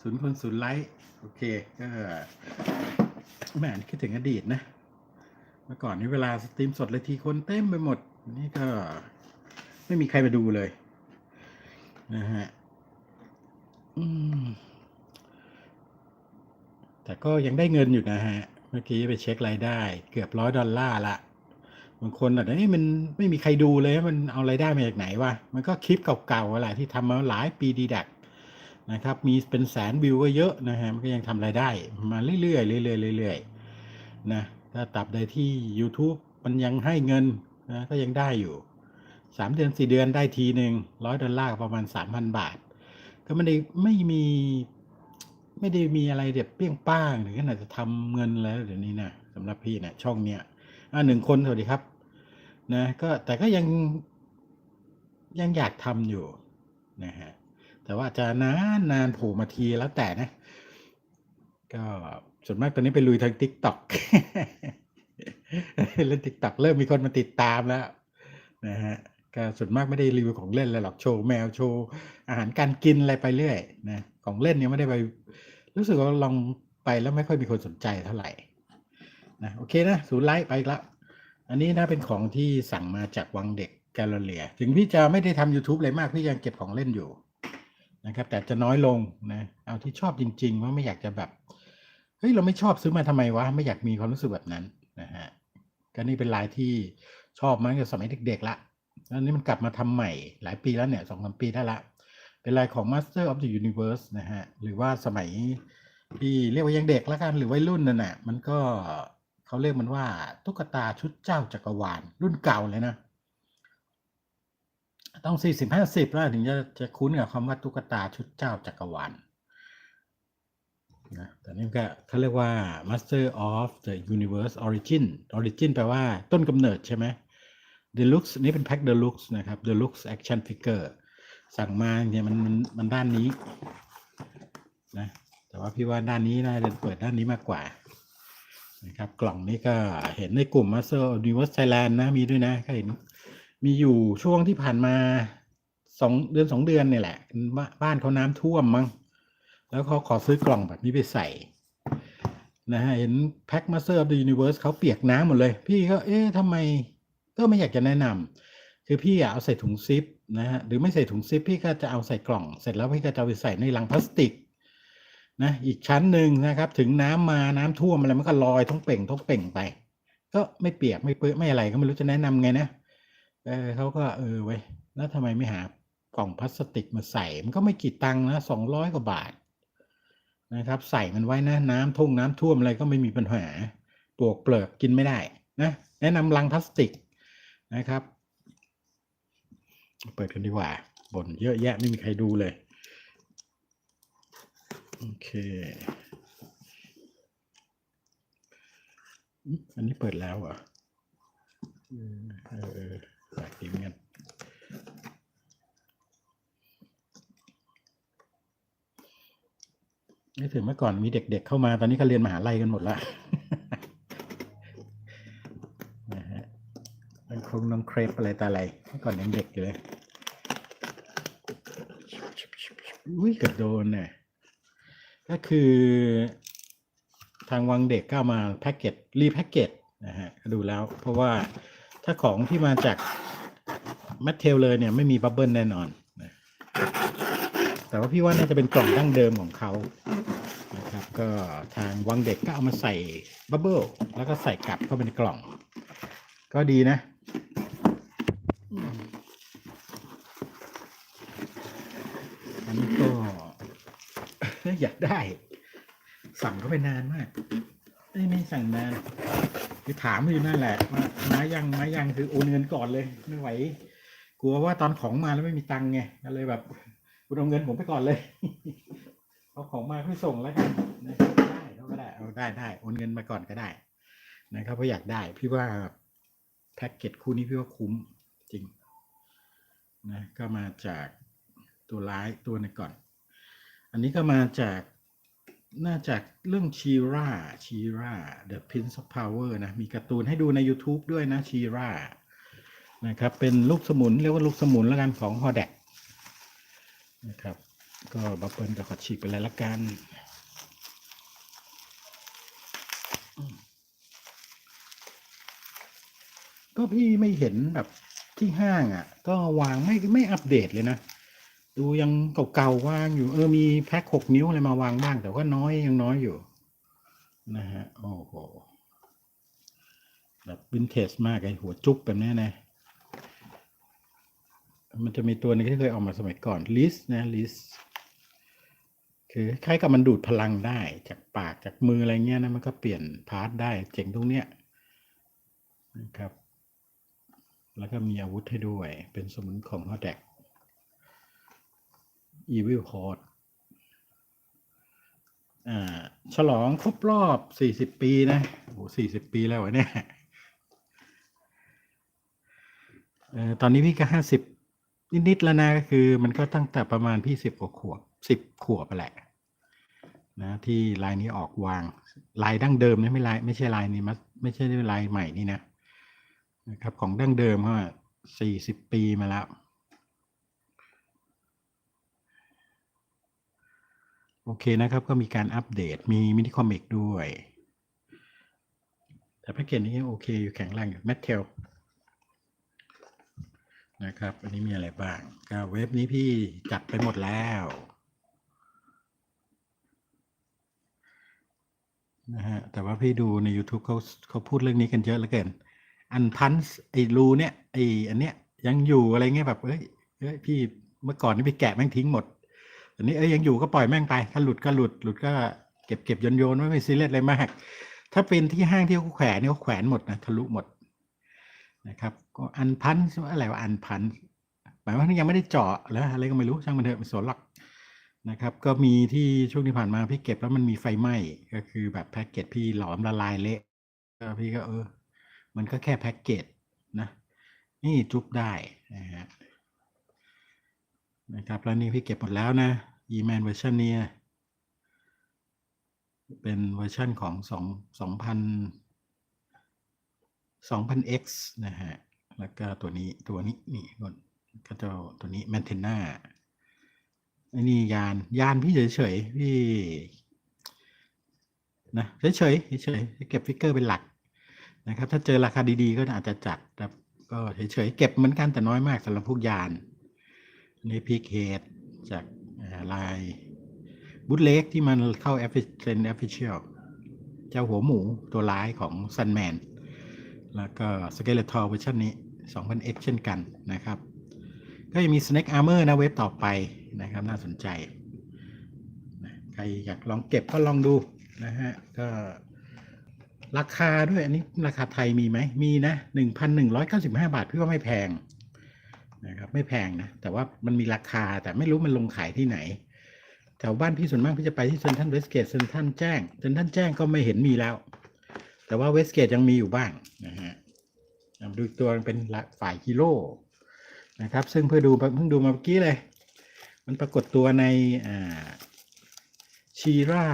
ศูนย์คนศูนย์ไลค์โอเคก็แหมคิดถึงอดีตนะ เมื่อก่อนนี้เวลาสตรีมสดเลยทีคนเต็มไปหมด นี่ก็ไม่มีใครมาดูเลย นะฮะอืแต่ก็ยังได้เงินอยู่นะฮะ เมื่อกี้ไปเช็ครายได้ เกือบร้อยดอลลาร์ละบางคนอาจจะเอ้มันไม่มีใครดูเลย มันเอารายได้มาจากไหนวะ มันก็คลิปเก่าๆอะไรที่ทำมาหลายปีดีดัก นะครับ มีเป็นแสนวิวก็เยอะนะฮะมันก็ยังทำรายได้ มาเรื่อยๆเรื่อยๆเรื่อยๆนะถ้าตับใดที่ YouTube มันยังให้เงินนะก็ยังได้อยู่สามเดือนสี่เดือนได้ทีหนึ่งร้อยดอลลาร์ประมาณสามพันบาท ก็ไม่ได้ไม่มีไม่ได้มีอะไรเด็ดเปรี้ยงป้างถึงขนาดจะทำเงินแล้วเดี๋ยวนี้นะสำหรับพี่นะช่องเนี้ยอ่าหนึ่งคนสวัสดีครับนะก็แต่ก็ยังยังอยากทำอยู่นะฮะ แต่ว่าจะนานนานโผล่มาทีแล้วแต่นะ ก็ส่วนมากตอนนี้ไปลุยทางทิกตอกเล่นทิกตอกเริ่มมีคนมาติดตามแล้วนะฮะก็ส่วนมากไม่ได้รีวิวของเล่นอะไรหรอกโชว์แมวโชว์อาหารการกินอะไรไปเรื่อยนะของเล่นเนี่ยไม่ได้ไป รู้สึกว่าลองไปแล้วไม่ค่อยมีคนสนใจเท่าไหร่นะโอเคนะศูนย์ไลค์ไปแล้วอันนี้นะเป็นของที่สั่งมาจากวังเด็กแกลเลเรียถึงพี่จะไม่ได้ทำ YouTube เลยมาก พี่ยังเก็บของเล่นอยู่ นะครับ แต่จะน้อยลงนะเอาที่ชอบจริง ๆ ว่าไม่อยากจะแบบเฮ้ยเราไม่ชอบซื้อมาทำไมวะไม่อยากมีความรู้สึกแบบนั้นนะฮะก็นี่เป็นลายที่ชอบมาตั้งแต่สมัยเด็กๆละแล้วอันนี้มันกลับมาทำใหม่หลายปีแล้วเนี่ยสองสามปีได้ละ เป็นลายของ Master of the Universe นะฮะหรือว่าสมัยที่เรียกว่ายังเด็กล้วกันหรือวัยรุ่นนั่นน่ะมันก็เขาเรียกมันว่าตุ๊กตาชุดเจ้าจักรวาลรุ่นเก่าเลยนะ ต้องสี่สิบห้าสิบแล้วถึงจะจะคุ้นกับคำว่าตุ๊กตาชุดเจ้าจักรวาลนะแต่นี่ก็เขาเรียกว่า Master of the Universe Origin Origin แปลว่าต้นกำเนิดใช่ไหม Deluxe นี่เป็นแพ็ค Deluxe นะครับ Deluxe Action Figure สั่งมาเนี่ยมันมันมันด้านนี้นะแต่ว่าพี่ว่าด้านนี้น่าจะเปิดด้านนี้มากกว่านะครับกล่องนี้ก็เห็นในกลุ่ม Master of Universe Thailand นะมีด้วยนะก็เห็น มีอยู่ช่วงที่ผ่านมาสองเดือนสองเดือนเนี่ยแหละบ้าบ้านเขาน้ำท่วมมั้งแล้วเขาขอซื้อกล่องแบบนี้ไปใส่นะฮะเห็นแพ็ค Master of the Universe เขาเปียกน้ำหมดเลย พี่ก็เอ๊ะทำไมก็ไม่อยากจะแนะนำคือพี่อะเอาใส่ถุงซิปนะฮะหรือไม่ใส่ถุงซิปพี่ก็จะเอาใส่กล่อง เสร็จแล้วพี่ก็จะไปใส่ในลังพลาสติกนะอีกชั้นหนึ่งนะครับ ถึงน้ำมาน้ำท่วมอะไรมันก็ลอยท้องเป่งท้องเป่งไป ก็ไม่เปียกไม่เปื้อนไม่อะไรก็ไม่รู้จะแนะนำไงนะ ออเขาก็เออเว้ยแล้วทำไมไม่หากล่องพลาสติกมาใส่ มันก็ไม่กี่ตังค์นะสองร้อยกว่าบาทนะครับ ใส่มันไว้นะน้ำทุ่งน้ำท่วมอะไรก็ไม่มีปัญหาปลวกเปลือกกินไม่ได้นะแนะนำลังพลาสติกนะครับ เปิดกันดีกว่าบ่นเยอะแยะไม่มีใครดูเลยโอเคอันนี้เปิดแล้วเหรอเออ เออเออแปลกดีเหมือนกันไม่ถึงเมื่อก่อนมีเด็กๆเข้ามาตอนนี้ก็เรียนมหาลัยกันหมดละนะฮะน้องคงน้องเครปอะไรตาอะไรเมื่อก่อนยังเด็กอยู่เลยอุ้ยเกือบโดนเนี่ยก็คือทางวังเด็กก็ามาแพ็กเกจรีแพ็กเกจนะฮะดูแล้ว เพราะว่าถ้าของที่มาจาก แมทเทลเลยเนี่ยไม่มีบับเบิลแน่นอนนะแต่ว่าพี่ว่าน่าจะเป็นกล่องดั้งเดิมของเขานะครับ ก็ทางวังเด็กก็เอามาใส่บับเบิลแล้วก็ใส่กลับเข้าไปในกล่อง ก็ดีนะอันนี้ก็อยากได้ สั่งเขาไปนานมากไม่ไม่สั่งนานคือถามอยู่นั่นแหละว่ามายังมายังคือโอนเงินก่อนเลยไม่ไหว กลัวว่าตอนของมาแล้วไม่มีตังค์ไงก็เลยแบบคุณเอาเงินผมไปก่อนเลยเอาของมาค่อยส่งแล้วกันนะได้เขาก็ได้เอาได้ได้โอนเงินมาก่อนก็ได้ นะครับเพราะอยากได้พี่ว่าแพ็กเกจคู่นี้พี่ว่าคุ้มจริงนะก็มาจากตัวร้ายตัวนึงก่อน อันนี้ก็มาจากน่าจากเรื่องชีราชีรา The Prince of Power นะ มีการ์ตูนให้ดูใน YouTube ด้วยนะชีรา นะครับ เป็นลูกสมุนเรียกว่าลูกสมุนแล้วกันของฮอแดกนะครับ ก็บับเบิลกับขอฉีกไปเลยละกันก็พี่ไม่เห็นแบบที่ห้างอะ ก็วางไม่ไม่อัปเดตเลยนะ ดูยังเก่าๆวางอยู่ เออมีแพ็คหกนิ้วอะไรมาวางบ้าง แต่ว่าน้อยยังน้อยอยู่ นะฮะ โอ้โหแบบวินเทจมากไอหัวจุ๊บแบบนี้นะ มันจะมีตัวนึงที่เคยออกมาสมัยก่อนลิสนะลิสคือคล้ายกับมันดูดพลังได้จากปากจากมืออะไรเงี้ยนะมันก็เปลี่ยนพาร์ทได้เจ๋งตรงเนี้ยนะครับ แล้วก็มีอาวุธให้ด้วยเป็นสมุนของฮอแดก Evil Horde อ่าฉลองครบรอบ40ปีนะโอ้โห40ปีแล้วเหรอเนี่ยเออตอนนี้พี่ก็ห้าสิบ นิดๆแล้วนะก็คือ มันก็ตั้งแต่ประมาณพี่สิบกว่าขวบสิบขวบไปแหละนะที่ลายนี้ออกวางลายดั้งเดิมนะไม่ลายไม่ใช่ลายนี้มัไม่ใช่ลายใหม่นี่นะนะครับ ของดั้งเดิมก็สี่สิบปีมาแล้ว โอเคนะครับก็มีการอัปเดตมีมินิคอมิกด้วย แต่แพ็กเกจนี้โอเคอยู่แข็งแรงอยู่แมทเทล นะครับ อันนี้มีอะไรบ้าง ก็เว็บนี้พี่จัดไปหมดแล้วนะฮะแต่ว่าพี่ดูใน YouTube เขาเขาพูดเรื่องนี้กันเยอะเหลือเกิน อันพันส์ไอ้รูเนี่ยไอ้อันเนี้ยยังอยู่อะไรเงี้ยแบบเอ้ยเอ้ยพี่เมื่อก่อนนี่พี่แกะแม่งทิ้งหมด อันนี้เอ้ยยังอยู่ก็ปล่อยแม่งไป ถ้าหลุดก็หลุดหลุดก็เก็บเก็บโยนโยนไม่ไปซีเรียสอะไรมาก ถ้าเป็นที่ห้างที่เขาแขวนเนี่ยเขาแขวนหมดนะทะลุหมด นะครับก็อันพันอะไรว่าอันพันหมายว่ายังไม่ได้เจาะแล้วอะไรก็ไม่รู้ช่างมันเถอะไม่สนหรอกนะครับก็มีที่ช่วงที่ผ่านมาพี่เก็บแล้วมันมีไฟไหม้ก็คือแบบแพ็กเกจพี่หลอมละลายเละก็พี่ก็เออ มันก็แค่แพ็กเกจนะ นี่จุบได้นะฮะนะครับแล้วนี่พี่เก็บหมดแล้วนะ E-man เวอร์ชันนี้เป็นเวอร์ชันของสองสองพัน 2000x นะฮะ แล้วก็ตัวนี้ตัวนี้นี่ก็จะตัวนี้แมนเทน่าอันนี้ยานยานพี่เฉยๆพี่นะเฉยๆเฉยๆเก็บฟิกเกอร์เป็นหลักนะครับ ถ้าเจอราคาดีๆ ก็อาจจะจัดแต่ก็เฉยๆเก็บเหมือนกันแต่น้อยมากสำหรับพวกยานนนี้พีเคดจากลายบุตเล็กที่มันเข้าแอฟเฟิเซนแอฟฟิเชียลเจ้าหัวหมูตัวร้ายของซันแมน แล้วก็ Skeletor เวอร์ชันนี้ 2000x เช่นกันนะครับ ก็ยังมี Snake Armor นะเว็บต่อไปนะครับน่าสนใจ ใครอยากลองเก็บก็ลองดูนะฮะ ก็ราคาด้วย อันนี้ราคาไทยมีไหม มีนะ 1,195 บาทพี่ว่าไม่แพงนะครับไม่แพงนะ แต่ว่ามันมีราคาแต่ไม่รู้มันลงขายที่ไหนแถวบ้านพี่ส่วนมากพี่จะไปที่เซนทันเวสเกตเซนทันแจ้งเซนทันแจ้งก็ไม่เห็นมีแล้ว แต่ว่าเวสเกตยังมีอยู่บ้างนะฮะดูตัวเป็นฝ่ายฮีโร่นะครับ ซึ่งเพื่อดูเพิ่งดูมาเมื่อกี้เลย มันปรากฏตัวในชีรา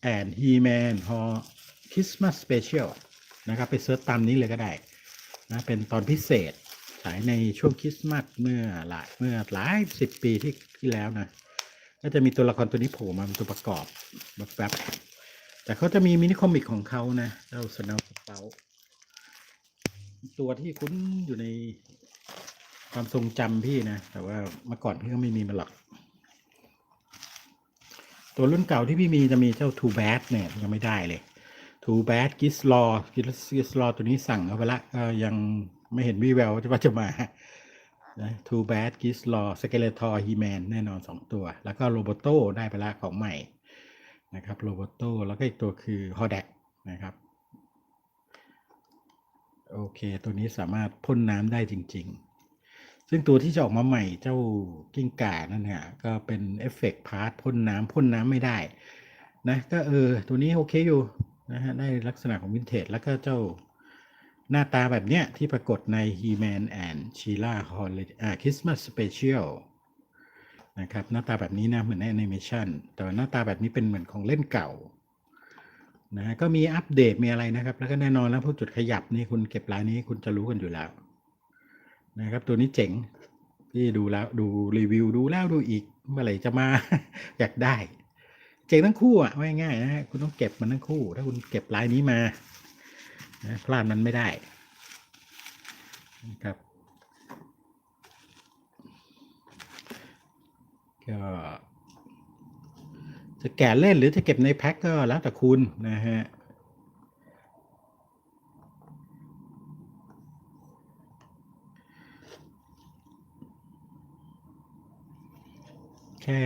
แอนฮีแมนฮอคริสต์มาสสเปเชียลนะครับ ไปเซิร์ชตามนี้เลยก็ได้นะเป็นตอนพิเศษฉายในช่วงคริสต์มาสเมื่อหลายเมื่อหลายสิบปีที่ที่แล้วนะก็จะมีตัวละครตัวนี้โผล่มาเป็นตัวประกอบแบบ แต่เขาจะมีมินิคอมิกของเขานะเจ้าสนาวเตาตัวที่คุ้นอยู่ในความทรงจำพี่นะ แต่ว่าเมื่อก่อนพี่ก็ไม่มีมาหรอก ตัวรุ่นเก่าที่พี่มีจะมีเจ้า Too Bad เนี่ยยังไม่ได้เลย Too Bad g i s l a w g i s l a w ตัวนี้สั่งเอาไปละก็ยังไม่เห็นวี่แววว่าจะมานะ Too Bad g i s l a w Skeletor He-Man แน่นอน2ตัว แล้วก็ Roboto ได้ไปละของใหม่ นะครับโรบอตโตแล้วก็อีกตัวคือ h o d a k นะครับ โอเค ตัวนี้สามารถพ่นน้ำได้จริง ๆ ซึ่งตัวที่จะออกมาใหม่เจ้ากิ้งก่านั่นเนี่ยก็เป็นเอฟเฟกต์พาร์ทพ่นน้ำพ่นน้ำไม่ได้นะก็เออตัวนี้โอเคอยู่นะฮะได้ลักษณะของวินเทจแล้วก็เจ้าหน้าตาแบบเนี้ยที่ปรากฏใน He-Man and Sheila Holiday อ่า Christmas Special นะครับหน้าตาแบบนี้นะเหมือนในแอนิเมชันแต่หน้าตาแบบนี้เป็นเหมือนของเล่นเก่านะก็มีอัปเดตมีอะไรนะครับ แล้วก็แน่นอนแล้วพวกจุดขยับนี่คุณเก็บรายนี้คุณจะรู้กันอยู่แล้ว นะครับ ตัวนี้เจ๋งพี่ดูแล้วดูรีวิวดูแล้วดูอีกเมื่อไหร่จะมา อยากได้ เจ๋งทั้งคู่อะง่ายๆนะฮะคุณต้องเก็บมันทั้งคู่ ถ้าคุณเก็บลายนี้มานะพลาดมันไม่ได้นะครับ ก็จะแกะเล่นหรือจะเก็บในแพ็คก็แล้วแต่คุณนะฮะแค่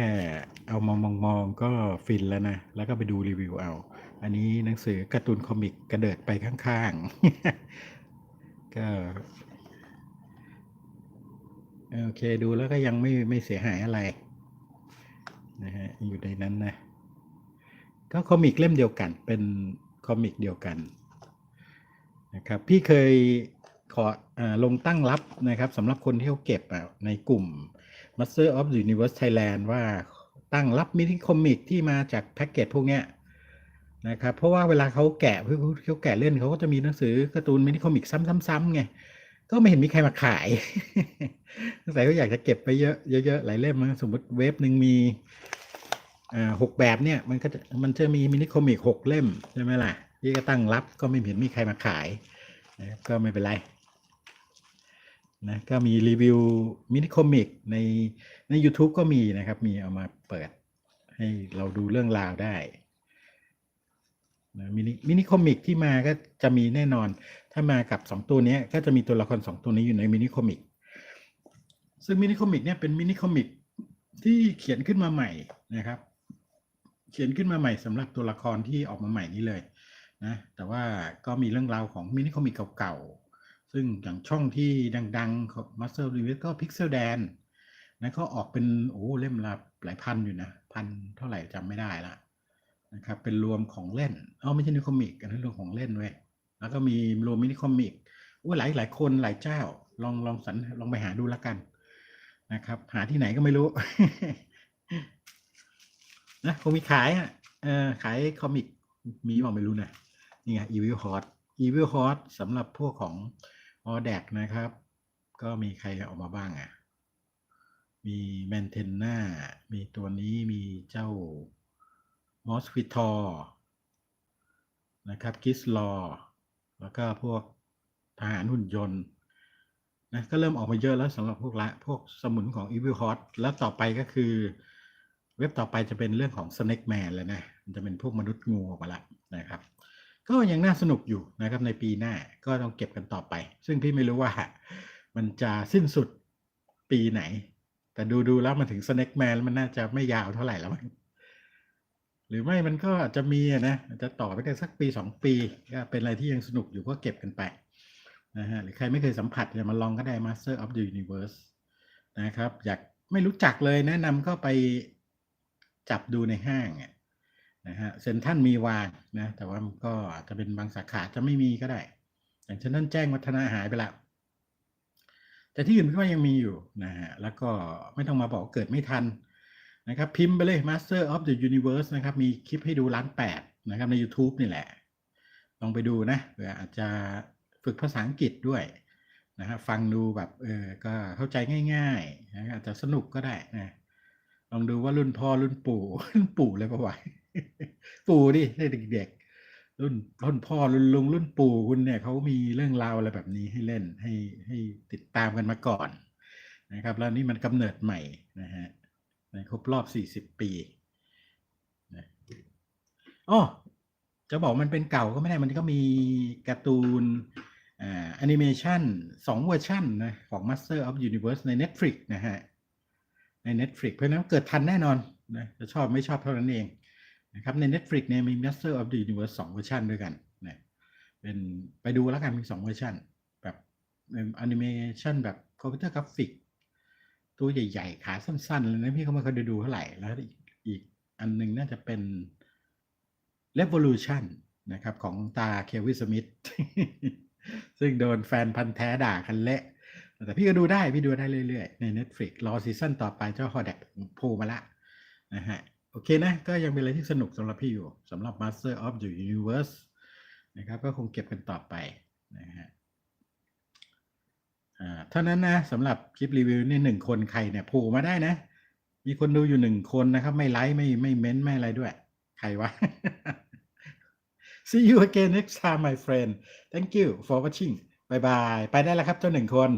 เอามองมองมองก็ฟินแล้วนะ แล้วก็ไปดูรีวิวเอา อันนี้หนังสือการ์ตูนคอมิกกระเดิดไปข้างๆ ก็โอเคดูแล้วก็ยังไม่ไม่เสียหายอะไร นะฮะอยู่ในนั้นนะก็คอมิกเล่มเดียวกันเป็นคอมิกเดียวกันนะครับพี่เคยขออลงตั้งรับนะครับสำหรับคนที่เขาเก็บในกลุ่ม Master of the Universe Thailand ว่าตั้งรับมินิคอมิกที่มาจากแพ็กเกจพวกเนี้ยนะครับเพราะว่าเวลาเขาแกะเขาแกะเล่นเขาก็จะมีหนังสือการ์ตูนมินิคอมิกซ้ำๆๆไง ก็ไม่เห็นมีใครมาขายสงสัยก็อยากจะเก็บไปเยอะเยอะๆหลายเล่มนะสมมติเว็บหนึ่งมีอ่าหกแบบเนี่ย มันก็จะมันจะมีมินิคอมิกหกเล่มใช่ไหมล่ะพี่ก็ตั้งรับก็ไม่เห็นมีใครมาขายนะก็ไม่เป็นไรนะก็มีรีวิวมินิคอมิกในใน YouTube ก็มีนะครับ มีเอามาเปิดให้เราดูเรื่องราวได้ นะมินิมินิคอมิกที่มาก็จะมีแน่นอน ถ้ามากับสองตัวนี้ก็จะมีตัวละครสองตัวนี้อยู่ในมินิคอมิกซึ่งมินิคอมิกเนี่ยเป็นมินิคอมิกที่เขียนขึ้นมาใหม่นะครับ เขียนขึ้นมาใหม่สำหรับตัวละครที่ออกมาใหม่นี้เลยนะแต่ว่าก็มีเรื่องราวของมินิคอมิกเก่าๆ ซึ่งอย่างช่องที่ดังๆของ Master of the Universe ก็ Pixel Dan นะก็ออกเป็นโอ้เล่มละหลายพันอยู่นะ พันเท่าไหร่จำไม่ได้ละ นะครับเป็นรวมของเล่นเอาไม่ใช่นิคอมิกอันนั้นรวมของเล่นเว้ยแล้วก็มีรวมมินิคอมิกโอ้หลายหลายคนหลายเจ้า ลองลองสันลองไปหาดูแล้วกันนะครับ หาที่ไหนก็ไม่รู้นะคงมีขายอะเออขายคอมิกมีบอกไม่รู้นะนี่ไง Evil Hot Evil Hot สำหรับพวกของออแดกนะครับ ก็มีใครออกมาบ้างอะ มีแมนเทนนามีตัวนี้มีเจ้า มอสฟิทอนะครับกิสลอแล้วก็พวกทหารหุ่นยนต์นะก็เริ่มออกมาเยอะแล้วสำหรับพวกละพวกสมุนของ Evil Hot แล้วต่อไปก็คือ เว็บต่อไปจะเป็นเรื่องของ Snake Man แล้วนะมันจะเป็นพวกมนุษย์งูออกมาละนะครับ ก็ยังน่าสนุกอยู่นะครับในปีหน้าก็ต้องเก็บกันต่อไป ซึ่งพี่ไม่รู้ว่า มันจะสิ้นสุดปีไหน แต่ดูดูแล้วมันถึง Snake Man แล้วมันน่าจะไม่ยาวเท่าไหร่แล้วมั้ง หรือไม่มันก็อาจจะมีนะจะต่อไปได้สักปีสองปีก็เป็นอะไรที่ยังสนุกอยู่ก็เก็บกันไปนะฮะหรือใครไม่เคยสัมผัสอย่ามาลองก็ได้ Master of the Universe นะครับอยากไม่รู้จักเลยแนะนำก็ไปจับดูในห้างนะฮะเซ็นทรัลมีวางนะแต่ว่ามันก็อาจจะเป็นบางสาขาจะไม่มีก็ได้ อย่างเช่นนั่นแจ้งวัฒนาหายไปแล้วแต่ที่อื่นก็ยังมีอยู่นะฮะแล้วก็ไม่ต้องมาบอกเกิดไม่ทัน นะครับพิมพ์ไปเลย Master of the Universe นะครับมีคลิปให้ดูล้านแปดนะครับใน YouTube นี่แหละ ลองไปดูนะเผื่ออาจจะฝึกภาษาอังกฤษด้วยนะครับฟังดูแบบเออก็เข้าใจง่ายๆนะอาจจะสนุกก็ได้นะลองดูว่ารุ่นพ่อรุ่นปู่รุ่นปู่เลยปะวะปู่ดิให้เด็กๆรุ่นรุ่นพ่อรุ่นลุงรุ่นปู่คุณเนี่ยเขามีเรื่องราวอะไรแบบนี้ให้เล่นให้ให้ติดตามกันมาก่อนนะครับ แล้วนี่มันกำเนิดใหม่นะฮะ ในครบรอบ 40 ปีอ๋อจะบอกมันเป็นเก่าก็ไม่ได้มันก็มีการ์ตูนแอนิเมชันสองเวอร์ชันนะของ Master of Universe ใน Netflix นะฮะ ใน Netflix เพราะฉะนั้นเกิดทันแน่นอนนะจะชอบไม่ชอบเท่านั้นเองนะครับใน Netflix เนี่ยมี Master of the Universe สองเวอร์ชันด้วยกันนะเป็นไปดูแล้วกันมีสองเวอร์ชันแบบแอนิเมชันแบบคอมพิวเตอร์กราฟิก ตัวใหญ่ๆ ขาสั้นๆเลยนะพี่ก็ไม่เคยดูเท่าไหร่ แล้วอีกอีกอันหนึงน่าจะเป็น Revolution นะครับ ของตาเควิสมิธซึ่งโดนแฟนพันธ์แท้ด่ากันเละแต่พี่ก็ดูได้พี่ดูได้เรื่อยๆ ใน Netflix รอซีซั่นต่อไปเจ้าฮอแดกโผล่มาละนะฮะโอเคนะ ก็ยังเป็นอะไรที่สนุกสำหรับพี่อยู่สำหรับ Master of the Universe นะครับ ก็คงเก็บกันต่อไปนะฮะ อ่าเท่านั้นนะสำหรับคลิปรีวิวนี่หนึ่งคนใครเนี่ยผูกมาได้นะ มีคนดูอยู่หนึ่งคนนะครับ ไม่ไลค์ไม่ไม่เม้นต์ไม่อะไรด้วย ใครวะ See you again next time my friend Thank you for watching Bye bye ไปได้แล้วครับเจ้าหนึ่งคน